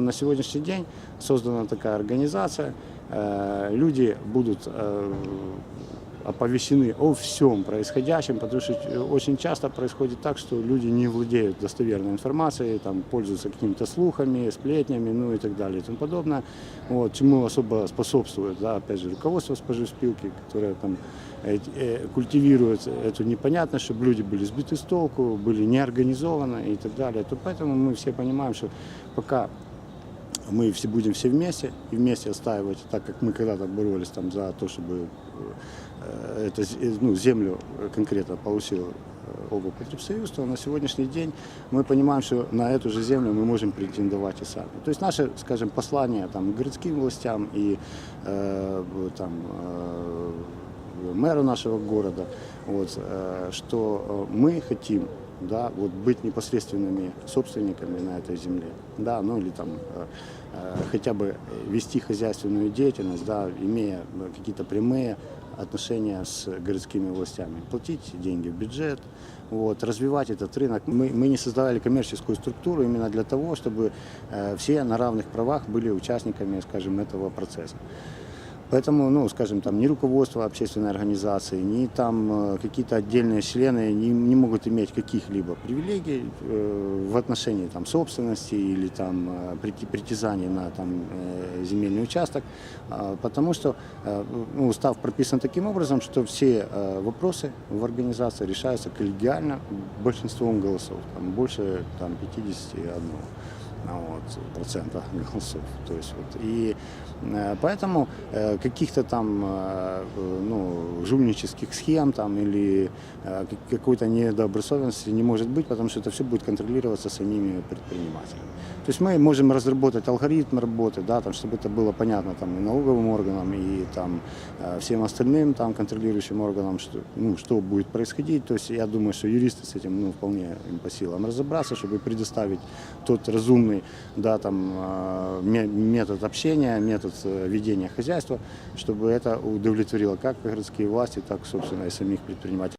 На сегодняшний день создана такая организация. Э, Люди будут э, оповещены о всем происходящем, потому что очень часто происходит так, что люди не владеют достоверной информацией, там, пользуются какими-то слухами, сплетнями, ну и так далее и тому подобное. Вот, чему особо способствует, да, опять же, руководство споживспилки, которое там э, культивирует эту непонятность, чтобы люди были сбиты с толку, были неорганизованы и так далее. То поэтому мы все понимаем, что пока мы все будем все вместе и вместе отстаивать, так как мы когда-то боролись там за то, чтобы э, это, ну, землю конкретно получил э, облпотребсоюз, то на сегодняшний день мы понимаем, что на эту же землю мы можем претендовать и сами. То есть наше, скажем, послание там, городским властям и э, там, э, мэру нашего города, вот, э, что э, мы хотим да, вот быть непосредственными собственниками на этой земле, да, ну или там э, э, хотя бы вести хозяйственную деятельность, да, имея э, какие-то прямые отношения с городскими властями, платить деньги в бюджет, вот, развивать этот рынок. Мы, мы не создавали коммерческую структуру именно для того, чтобы э, все на равных правах были участниками, скажем, этого процесса. Поэтому, ну, скажем, там, ни руководство общественной организации, ни там э, какие-то отдельные члены не, не могут иметь каких-либо привилегий э, в отношении там, собственности или там, э, притязаний на там, э, земельный участок, а, потому что э, ну, устав прописан таким образом, что все э, вопросы в организации решаются коллегиально большинством голосов, там, больше там, 51 а, вот, процента голосов. То есть, вот, и э, поэтому э, каких-то там э, ну, жульнических схем там, или э, как- какой-то недобросовестности не может быть, потому что это все будет контролироваться самими предпринимателями. То есть мы можем разработать алгоритм работы, да, там, чтобы это было понятно там, и налоговым органам, и там, э, всем остальным там, контролирующим органам, что, ну, что будет происходить. То есть я думаю, что юристы с этим ну, вполне им по силам разобраться, чтобы предоставить тот разумный да, там, ме- метод общения, метод ведения хозяйства, чтобы это удовлетворило как городские власти, так, собственно, и самих предпринимателей.